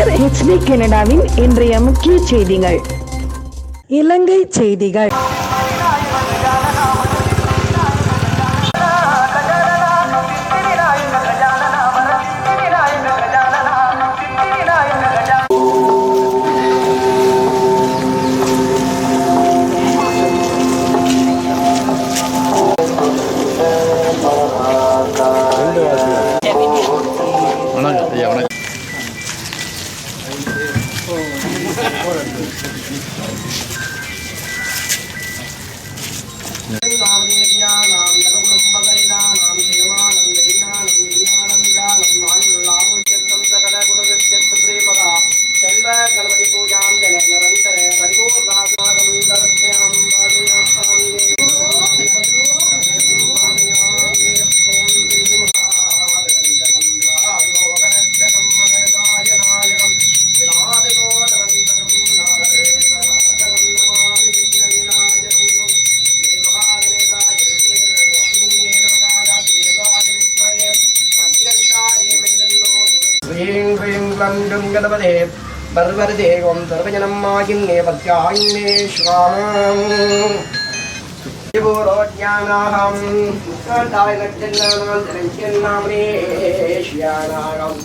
கலைஞர் HD கனடாவின் இன்றைய முக்கிய செய்திகள். இலங்கை செய்திகள். ஓம் தர்வஜனம்மாயின்னே பத்யாயின்னே சுவாமாம் பூரோஜானாகம் காட்டாய் நட்சன்னாம் திரைச்சன்னாமனே ஸ்யானாகம்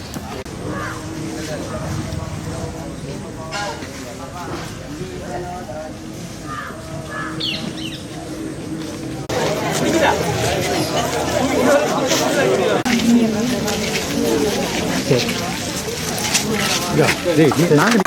Yeah, they, they,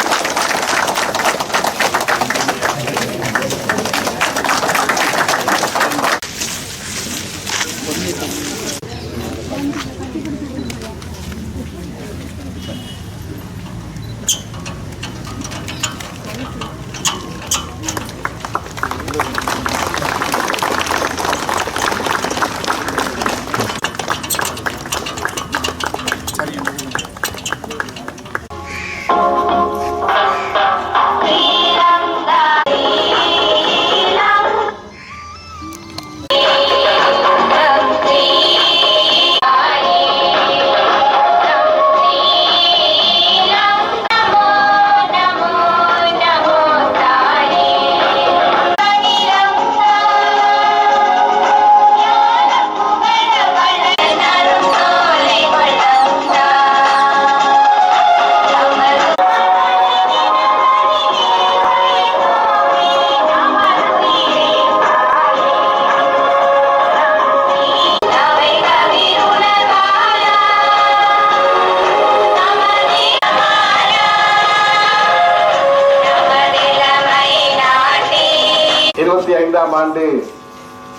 இருபத்தி ஐந்தாம் ஆண்டு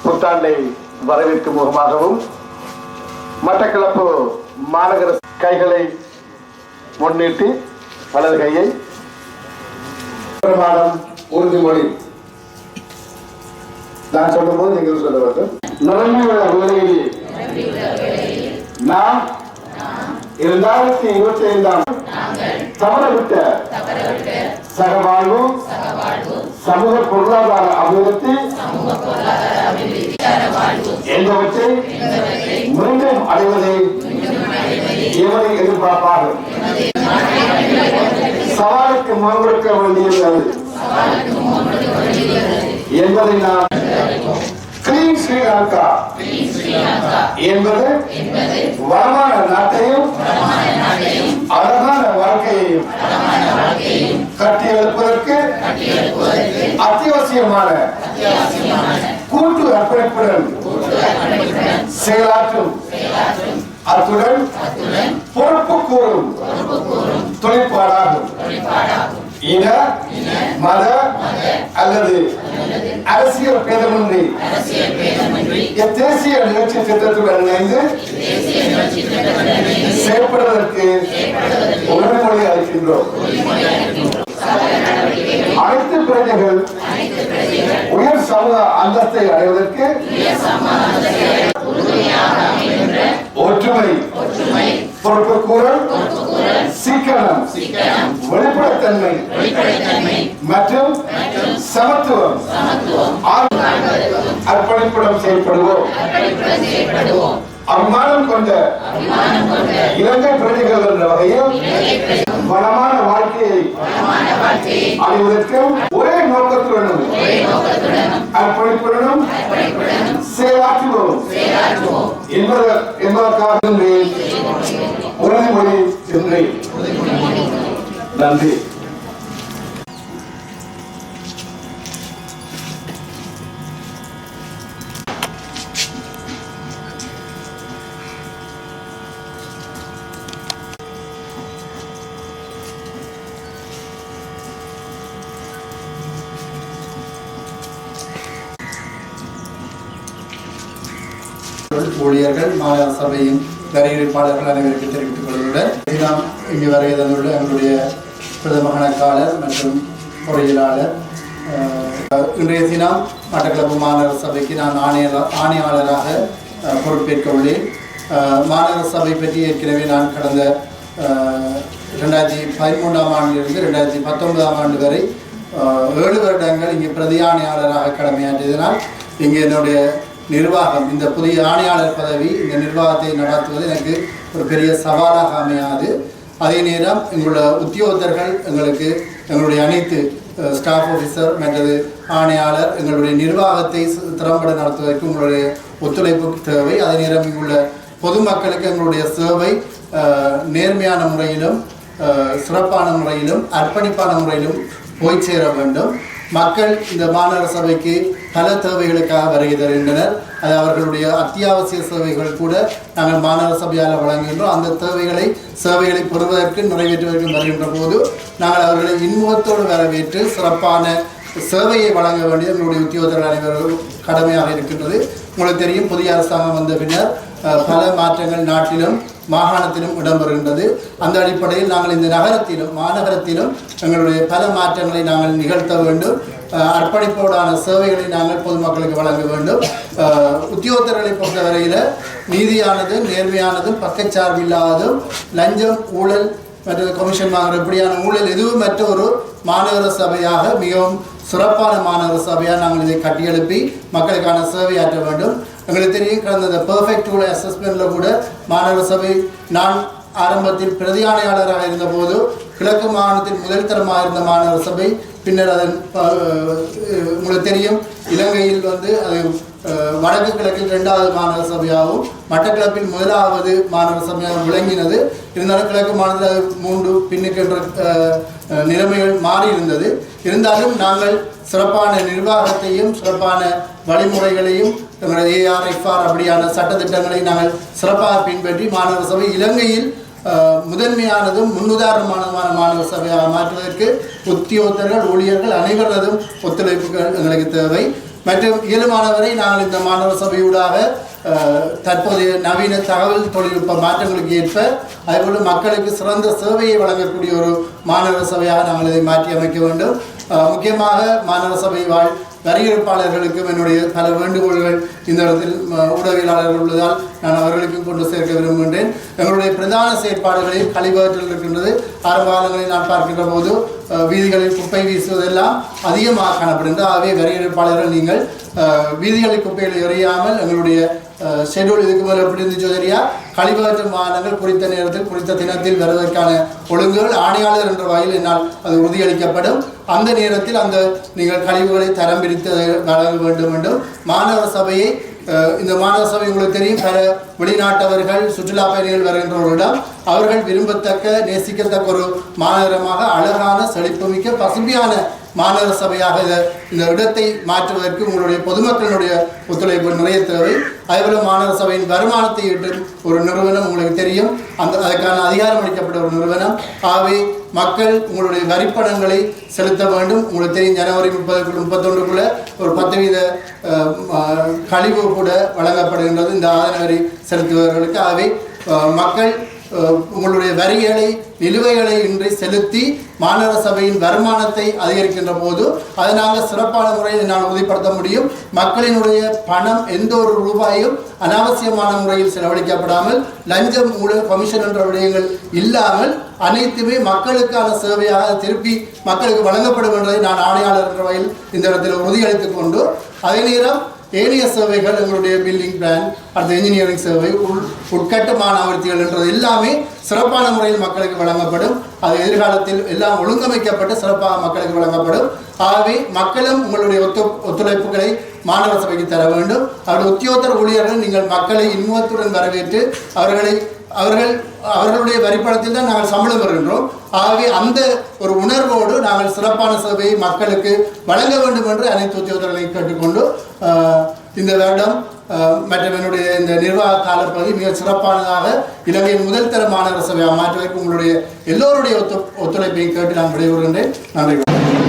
புத்தாண்டை வரவேற்கும் முகமாகவும் மட்டக்களப்பு மாநகர கைகளை முன்னிட்டு வலது கையை பிரமாணம் உறுதிமொழி நான் சொல்லும் போது நீங்கள் சொல்ல வேண்டும். நிரம்பியுள்ள வேளையில் நாம் இரண்டாயிரத்தி இருபத்தி ஐந்தாம் தவறவிட்ட சகவாழ்வும் சமூக பொருளாதார அபிவிருத்தி என்பவற்றை மீண்டும் அடைவதை எவரை எதிர்பார்ப்பார்கள் சவாலுக்கு முகம் வேண்டியது என்பதை நாம் கிரீம் ஸ்ரீலங்கா என்பது வளமான நாட்டையும் அழகான வாழ்க்கையையும் கட்டியெழுப்பதற்கு அத்தியாவசியமான கூட்டு அர்ப்பணிப்புடன் செயலாற்றும் அத்துடன் பொறுப்பு கூறும் தொழிற்பாடாகும். இன மத அல்லது அரசியல் பேதமின்றி தேசிய நிகழ்ச்சி திட்டத்துடன் இணைந்து செயல்படுவதற்கு உறுதிமொழி அளிக்கின்றோம். அனைத்து பிரஜைகள் உயர் சமூக அந்தஸ்தை அடைவதற்கு ஒற்றுமை பொறுப்புக்கூறல் சீக்கிரம் வெளிப்படைத்தன்மை மற்றும் சமத்துவம் ஆகிய அர்ப்பணிப்புடன் செயல்படுவோம். அபிமானம் கொண்ட இலங்கை பிரஜைகள் என்ற வகையில் வளமான வாழ்க்கையை அடைவதற்கு ஒரே நோக்கத்துடனும் அர்ப்பணிப்புடனும் செயலாற்றுவோம். என்பதற்காக உறுதிமொழி சென்றேன். நன்றி. ஊழியர்கள் மாநில சபையின் வரையறுப்பாளர்கள் அனைவருக்கு தெரிவித்துக் கொள்வதுடன் நாம் இங்கு வருகை தந்துள்ள எங்களுடைய பிரதம கணக்காளர் மற்றும் பொறியியலாளர். இன்றைய தினம் மட்டக்களப்பு மாநகர சபைக்கு நான் ஆணையாளர் ஆணையாளராக பொறுப்பேற்க உள்ளேன். மாநகர சபை பற்றி ஏற்கனவே நான் கடந்த ரெண்டாயிரத்தி பதிமூன்றாம் ஆண்டிலிருந்து ரெண்டாயிரத்தி பத்தொன்பதாம் ஆண்டு வரை ஏழு வருடங்கள் இங்கே பிரதி ஆணையாளராக கடமையாற்றியதனால் இங்கே என்னுடைய நிர்வாகம் இந்த புதிய ஆணையாளர் பதவி இந்த நிர்வாகத்தை நடத்துவது எனக்கு ஒரு பெரிய சவாலாக அமையாது. அதே நேரம் எங்களோட உத்தியோகத்தர்கள் எங்களுக்கு எங்களுடைய அனைத்து ஸ்டாஃப் ஆஃபீஸர் மற்றது ஆணையாளர் எங்களுடைய நிர்வாகத்தை திறம்பட நடத்துவதற்கு உங்களுடைய ஒத்துழைப்பு தேவை. அதே நேரம் இங்குள்ள பொதுமக்களுக்கு எங்களுடைய சேவை நேர்மையான முறையிலும் சிறப்பான முறையிலும் அர்ப்பணிப்பான முறையிலும் போய் சேர வேண்டும். மக்கள் இந்த மாநகர சபைக்கு பல தேவைகளுக்காக வருகை தருகின்றனர் அது அவர்களுடைய அத்தியாவசிய சேவைகள் கூட நாங்கள் மாநகர சபையால் வழங்குகின்றோம். அந்த தேவைகளை சேவைகளை பெறுவதற்கு நிறைவேற்றுவதற்கு வருகின்ற போது நாங்கள் அவர்களை இன்முகத்தோடு வரவேற்று சிறப்பான சேவையை வழங்க வேண்டிய எங்களுடைய உத்தியோகத்தர்கள் அனைவரும் கடமையாக இருக்கின்றது. உங்களுக்கு தெரியும் புதிய அரசாங்கம் வந்த பின்னர் பல மாற்றங்கள் நாட்டிலும் மாகாணத்திலும் இடம்பெறுகின்றது. அந்த அடிப்படையில் நாங்கள் இந்த நகரத்திலும் மாநகரத்திலும் எங்களுடைய பல மாற்றங்களை நாங்கள் நிகழ்த்த வேண்டும். அர்ப்பணிப்போடான சேவைகளை நாங்கள் பொதுமக்களுக்கு வழங்க வேண்டும். உத்தியோகத்தர்களை பொறுத்தவரையில் நீதியானது நேர்மையானதும் பக்கச்சார்பில்லாததும் லஞ்சம் ஊழல் மற்றது கமிஷன் வாங்குற இப்படியான ஊழல் எதுவும் மற்ற ஒரு மாநகர சபையாக மிகவும் சிறப்பான மாநகர சபையாக நாங்கள் இதை கட்டியெழுப்பி மக்களுக்கான சேவையாற்ற வேண்டும். எங்களுக்கு தெரியும் கடந்த இந்த பெர்ஃபெக்ட் உள்ள அசஸ்மெண்ட்டில் கூட மாநகர சபை நான் ஆரம்பத்தில் பிரதியாணையாளராக இருந்தபோது கிழக்கு மாகாணத்தின் முதல் தரமாக இருந்த மாநகர சபை பின்னர் அதன் உங்களுக்கு தெரியும் இலங்கையில் வந்து அது வடக்கு கிழக்கில் இரண்டாவது மாநகர சபையாகவும் மட்டக்கிழப்பில் முதலாவது மாநகர சபையாக விளங்கினது. இருந்தாலும் கிழக்கு மாநிலத்தில் மூன்று பின்னுக்கின்ற நிலைமைகள் மாறி இருந்தது இருந்தாலும் நாங்கள் சிறப்பான நிர்வாகத்தையும் சிறப்பான வழிமுறைகளையும் எங்களுடைய ஏஆர்எஃப்ஆர் அப்படியான சட்டத்திட்டங்களை நாங்கள் சிறப்பாக பின்பற்றி மாநகர சபை இலங்கையில் முதன்மையானதும் முன்னுதாரணமானதுமான மாநகர சபையாக மாற்றுவதற்கு உத்தியோகத்தர்கள் ஊழியர்கள் அனைவரதும் ஒத்துழைப்புகள் எங்களுக்கு தேவை. மற்றும் இயலுமானவரை நாங்கள் இந்த மாநகர சபையூடாக தற்போதைய நவீன தகவல் தொழில்நுட்ப மாற்றங்களுக்கு ஏற்ப அதேபோல் மக்களுக்கு சிறந்த சேவையை வழங்கக்கூடிய ஒரு மாநகர சபையாக நாங்கள் இதை மாற்றி அமைக்க வேண்டும். முக்கியமாக மாநகர சபை வாழ் வரியிருப்பாளர்களுக்கும் என்னுடைய பல வேண்டுகோள்கள் இந்த இடத்தில் ஊடகவியலாளர்கள் உள்ளதால் நான் அவர்களுக்கும் கொண்டு சேர்க்க விரும்புகின்றேன். எங்களுடைய பிரதான செயற்பாடுகளில் கழிவகற்றல் இருக்கின்றது. ஆரம்ப காலங்களில் நான் பார்க்கின்ற போது வீதிகளில் குப்பை வீசுவதெல்லாம் அதிகமாக காணப்படுகின்றது. ஆகவே வரியிருப்பாளர்கள் நீங்கள் வீதிகளில் குப்பைகளை எறியாமல் எங்களுடைய ஷெட்யூல் இதுக்கு மேலே எப்படி இருந்துச்சோ தெரியா கழிவகற்றும் வாகனங்கள் குறித்த நேரத்தில் குறித்த தினத்தில் வருவதற்கான ஒழுங்குகள் ஆணையாளர் என்ற வகையில் என்னால் அது உறுதியளிக்கப்படும். அந்த நேரத்தில் அந்த நீங்கள் கழிவுகளை தரம் பிரித்து அதை வழங்க வேண்டும் என்றும் மாநகர சபையை இந்த மாநகர சபை உங்களுக்கு தெரியும் பல வெளிநாட்டவர்கள் சுற்றுலா பயணிகள் வருகின்றவர்களிடம் அவர்கள் விரும்பத்தக்க நேசிக்கத்தக்க ஒரு மாநகரமாக அழகான செழிப்புமிக்க பசுமையான மாநகர சபையாக இந்த இடத்தை மாற்றுவதற்கு உங்களுடைய பொதுமக்களுடைய ஒத்துழைப்பு நிறைய தேவை. அதேபோல் மாநகர சபையின் வருமானத்தை ஈட்டும் ஒரு நிறுவனம் உங்களுக்கு தெரியும். அந்த அதற்கான அதிகாரம் அளிக்கப்பட்ட ஒரு நிறுவனம். ஆகவே மக்கள் உங்களுடைய வரிப்பணங்களை செலுத்த வேண்டும். உங்களுக்கு தெரியும் ஜனவரி முப்பது முப்பத்தொன்றுக்குள்ள ஒரு பத்து வீத கழிவு கூட வழங்கப்படுகின்றது இந்த ஆதன வரி செலுத்துபவர்களுக்கு. ஆகவே மக்கள் உங்களுடைய வரிகளை நிலுவைகளை இன்றி செலுத்தி மாநகர சபையின் வருமானத்தை அதிகரிக்கின்ற போது அதை நாங்கள் சிறப்பான முறையில் நான் உறுதிப்படுத்த முடியும். மக்களினுடைய பணம் எந்த ஒரு ரூபாயும் அனாவசியமான முறையில் செலவழிக்கப்படாமல் லஞ்சம் ஊழல் கமிஷன் என்ற விடயங்கள் இல்லாமல் அனைத்துமே மக்களுக்கான சேவையாக திருப்பி மக்களுக்கு வழங்கப்படும் என்பதை நான் ஆணையாளர் என்ற வகையில் இந்த இடத்தில் உறுதியளித்துக் கொண்டு அதே நேரம் ஏரிய சேவைகள் எங்களுடைய பில்டிங் பிளான் அடுத்த இன்ஜினியரிங் சேவை உள் உட்கட்ட மாணவர்த்திகள் என்றது எல்லாமே சிறப்பான முறையில் மக்களுக்கு வழங்கப்படும். அது எதிர்காலத்தில் எல்லாம் ஒழுங்கமைக்கப்பட்டு சிறப்பாக மக்களுக்கு வழங்கப்படும். ஆகவே மக்களும் உங்களுடைய ஒத்து ஒத்துழைப்புகளை மாநகர சபைக்கு தர வேண்டும். அவருடைய உத்தியோகத்தர் ஊழியர்கள் நீங்கள் மக்களை இன்முகத்துடன் வரவேற்று அவர்களை அவர்கள் அவர்களுடைய வரிப்பணத்தில் தான் நாங்கள் சம்பளம் பெறுகின்றோம். ஆகவே அந்த ஒரு உணர்வோடு நாங்கள் சிறப்பான சேவையை மக்களுக்கு வழங்க வேண்டும் என்று அனைத்து உத்தியோகத்தர்களையும் கேட்டுக்கொண்டு இந்த வருடம் மற்றும் என்னுடைய இந்த நிர்வாக காலப்பகுதி மிக சிறப்பானதாக இலங்கையின் முதல் தர மாநகர சபையாக மாற்றுவதற்கு உங்களுடைய எல்லோருடைய ஒத்து ஒத்துழைப்பையும் கேட்டு நான் விடைபெறுகின்றேன். நன்றி.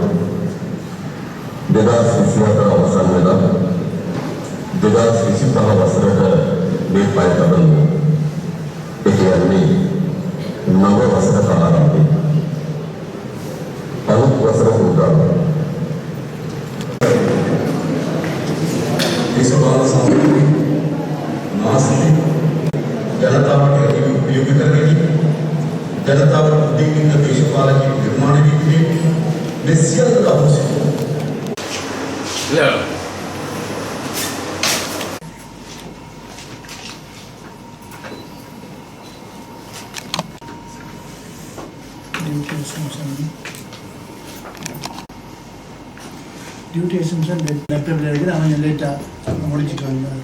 Dedan sesiyata kawasan meda Dedan sesiyata kawasan meda Dedan sesiyata kawasan meda Dedan sesiyata duty எசன்ஷன் letter இருக்குது அவன் லேட்டாக முடிச்சுட்டு வந்தார்